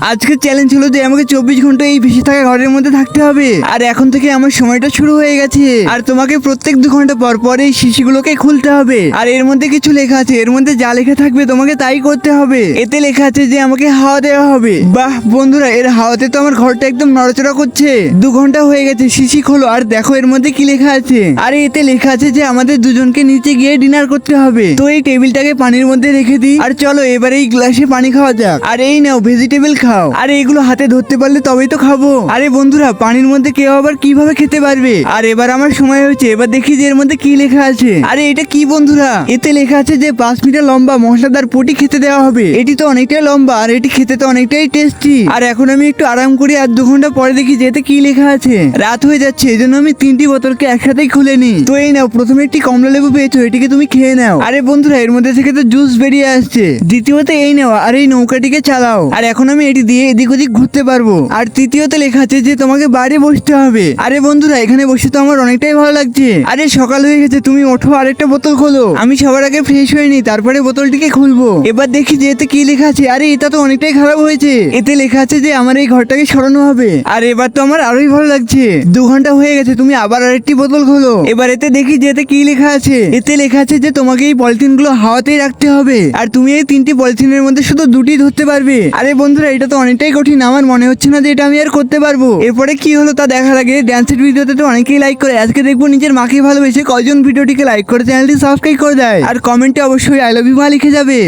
আজকের চ্যালেঞ্জ হলো যে আমাকে চব্বিশ ঘণ্টা এই ভেসে থাকা ঘরের মধ্যে থাকতে হবে। আর এখন থেকে আমার সময়টা শুরু হয়ে গেছে। আর তোমাকে প্রত্যেক দু ঘণ্টা পর পর এই শিশিগুলোকে খুলতে হবে। আর এর মধ্যে কিছু লেখা আছে। এর মধ্যে যা লেখা থাকবে তোমাকে তাই করতে হবে। এতে লেখা আছে যে আমাকে হাওয়া দেওয়া হবে। বাহ, বন্ধুরা, এর হাওয়াতে তো আমার ঘরটা একদম নড়াচড়া করছে। দু ঘণ্টা হয়ে গেছে, শিশি খোলো। আর দেখো এর মধ্যে কি লেখা আছে। আরে এতে লেখা আছে যে আমাদের দুজনকে নিচে গিয়ে ডিনার করতে হবে। তো এই টেবিলটাকে পানির মধ্যে রেখে দিই। আর চলো, এবার এই গ্লাসে পানি খাওয়া যাক। আর এই নাও ভেজিটেবল খাও। আরে এগুলো হাতে ধরতে পারলে তবেই তো খাব। আরে বন্ধুরা, পানির মধ্যে কেউ আবার কীভাবে খেতে পারবে? আর এবার আমার সময় হয়েছে, এবার দেখি যে এর মধ্যে কি লেখা আছে। আরে এটা কি বন্ধুরা? এতে লেখা আছে যে পাঁচ মিটার লম্বা মশলাদার পটি খেতে দেওয়া হবে। এটি তো অনেকটাই লম্বা, আর এটি খেতে তো অনেকটাই টেস্টি আর এখন আমি একটু আরাম করি আর দু ঘণ্টা পরে দেখি যে এতে কি লেখা আছে। রাত হয়ে যাচ্ছে, এই জন্য আমি তিনটি বোতলকে একসাথেই খুলে নি তো এই নাও, প্রথমে একটি কমলা লেবু পেয়েছ, এটিকে তুমি খেয়ে নাও। আরে বন্ধুরা, এর মধ্যে থেকে তো জুস বেরিয়ে আসছে। দ্বিতীয়ত এই নাও, আর এই নৌকাটিকে চালাও। আর এখন আমি এটি দিয়ে এদিক ওদিক ঘুরতে পারব। আর তৃতীয়ত লেখা আছে যে তোমাকে বাইরে বসতে হবে। আরে বন্ধুরা, এখানে বসে তো আমার অনেকটাই ভালো লাগছে। আরে সকাল হয়ে গেছে, তুমি ওঠো, আরেকটা বোতল খোলো। আমি সবার আগে ফ্রেশ হয়ে নি তারপরে বোতলটিকে খুলবো। এবার দেখি যে এতে কি লেখা আছে। আরে, এটা তো অনেকটাই খারাপ হয়েছে। এতে লেখা আছে যে আমার এই ঘরটাকে সরানো হবে। আর এবার তো আমার আরোই ভালো লাগছে। দু ঘণ্টা হয়ে গেছে, তুমি আবার আরেকটি বোতল খোলো। এবার এতে দেখি যে এতে কি লেখা আছে। এতে লেখা আছে যে তোমাকে এই পলিথিনগুলো হাওয়াতেই রাখতে হবে। আর তুমি এই তিনটি পলিথিনের মধ্যে শুধু দুটি ধরতে পারবে। আরে বন্ধুরা, এটা তো অনেকটাই কঠিন। আমার মনে হচ্ছে না যে এটা আমি আর করতে পারব। এরপরে কি হলো তা দেখার আগে ড্যান্সের ভিডিওতে তো অনেকেই লাইক করে। আজকে দেখব নিজের মাকে ভালোবেসে কয়জন ভিডিওটিকে লাইক করে। চ্যানেলটি সাবস্ক্রাইব করে দেয়। আর কমেন্টে অবশ্যই আই লাভ ইউ মা লিখে যাবে।